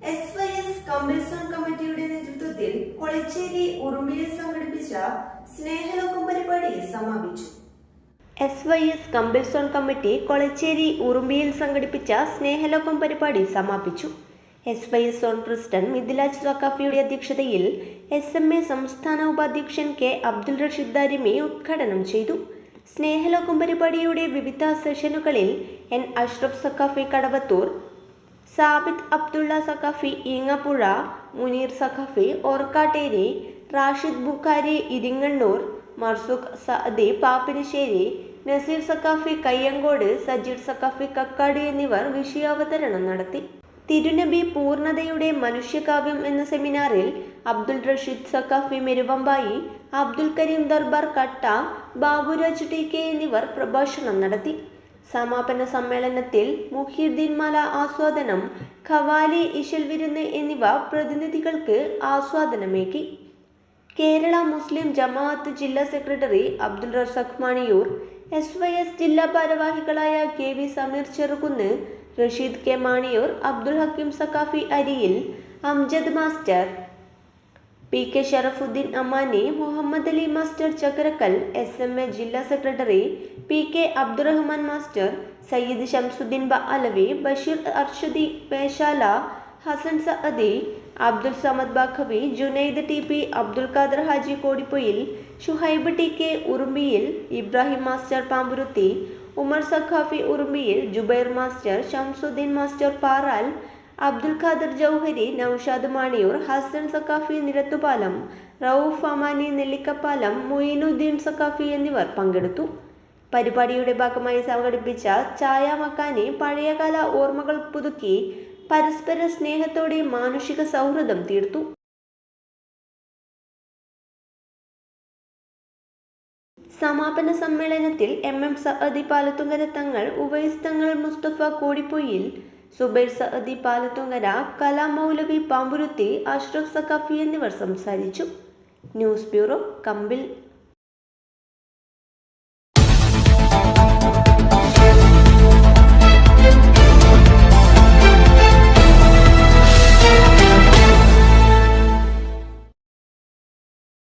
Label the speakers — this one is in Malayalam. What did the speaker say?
Speaker 1: എസ് വൈ എസ് കമ്പൽസോൺ കമ്മിറ്റിയുടെ നേതൃത്വത്തിൽ കൊളച്ചേരി ഉറുമ്പിയിൽ സംഘടിപ്പിച്ച സ്നേഹലോകം പരിപാടി സമാപിച്ചു എസ് വൈ എസ് കമ്പിൾസോൺ കമ്മിറ്റി കൊളച്ചേരി ഉറുമ്പിയിൽ സംഘടിപ്പിച്ച സ്നേഹലോകം പരിപാടി സമാപിച്ചു. S Y S zone president Mithilaj സക്കാഫിയുടെ അധ്യക്ഷതയിൽ എസ് എം എ സംസ്ഥാന ഉപാധ്യക്ഷൻ കെ അബ്ദുൾ റഷീദ് ദാരിമി ഉദ്ഘാടനം ചെയ്തു. സ്നേഹലോകം പരിപാടിയുടെ വിവിധ സെഷനുകളിൽ എൻ അഷ്റഫ് സക്കാഫി കടവത്തൂർ സാബിത്ത് അബ്ദുള്ള സഖാഫി ഈങ്ങപ്പുഴ മുനീർ സഖാഫി ഓർക്കാട്ടേരി റാഷിദ് ബുഖാരി ഇരിങ്ങണ്ണൂർ മർസുഖ് സഅദി പാപ്പിനിശ്ശേരി നസീർ സഖാഫി കയ്യങ്കോട് സജീർ സഖാഫി കക്കാട് എന്നിവർ വിഷയാവതരണം നടത്തി. തിരുനബി പൂർണതയുടെ മനുഷ്യകാവ്യം എന്ന സെമിനാറിൽ അബ്ദുൾ റഷീദ് സഖാഫി മെരുവമ്പായി അബ്ദുൽ കരീം ദർബാർ കട്ട ബാബുരാജ് ടി കെ എന്നിവർ പ്രഭാഷണം നടത്തി. സമാപന സമ്മേളനത്തിൽ മുഹീദ്ദീൻ മല ആസ്വാദനം ഖവാലി ഇശൽ വിരുന്ന് എന്നിവ പ്രതിനിധികൾക്ക് ആസ്വാദനമേകി. കേരള മുസ്ലിം ജമാഅത്ത് ജില്ലാ secretary Abdul Razak Maniyoor S Y S ജില്ലാ ഭാരവാഹികളായ K V Sameer Cherukunnu Rasheed K Maniyoor Abdul Hakeem Saqafi Ariyil Amjad master P K Sharafudheen Amani Muhammed Ali master Chakrakkal S M A ജില്ലാ secretary P K Abdurahman master Sayyid Shamsudheen ബ Alavi Basheer Arshadi Peshala Hasan Saadi Abdul Samad Baqavi Junaid T P Abdul Khader Haji Kodippoyil Shuhaib T K ഉറുമ്പിയിൽ Ibrahim master Pamburuthi Umar Saqafi ഉറുമ്പിയിൽ ജുബൈർ മാസ്റ്റർ ഷംസുദ്ദീൻ മാസ്റ്റർ പാറാൽ അബ്ദുൽ ഖാദർ ജൗഹരി നൌഷാദ് മാണിയൂർ ഹസൻ സക്കാഫി നിരത്തുപാലം റൌഫ് അമാനി നെല്ലിക്കപ്പാലം മൊയിനുദ്ദീൻ സക്കാഫി എന്നിവർ പങ്കെടുത്തു. പരിപാടിയുടെ ഭാഗമായി സംഘടിപ്പിച്ച ചായ മക്കാനി പഴയകാല ഓർമ്മകൾ പുതുക്കി പരസ്പര സ്നേഹത്തോടെ മാനുഷിക സൗഹൃദം തീർത്തു. സമാപന സമ്മേളനത്തിൽ എം എം സഅദി പാലത്തുങ്കര തങ്ങൾ ഉവൈസ് തങ്ങൾ മുസ്തഫ കോടിപ്പൊയിൽ സുബൈർ സഅദി പാലത്തുങ്കര കലാം മൗലവി പാമ്പുരുത്തി അഷ്റഫ് സഖാഫി എന്നിവർ സംസാരിച്ചു. ന്യൂസ് ബ്യൂറോ കമ്പിൽ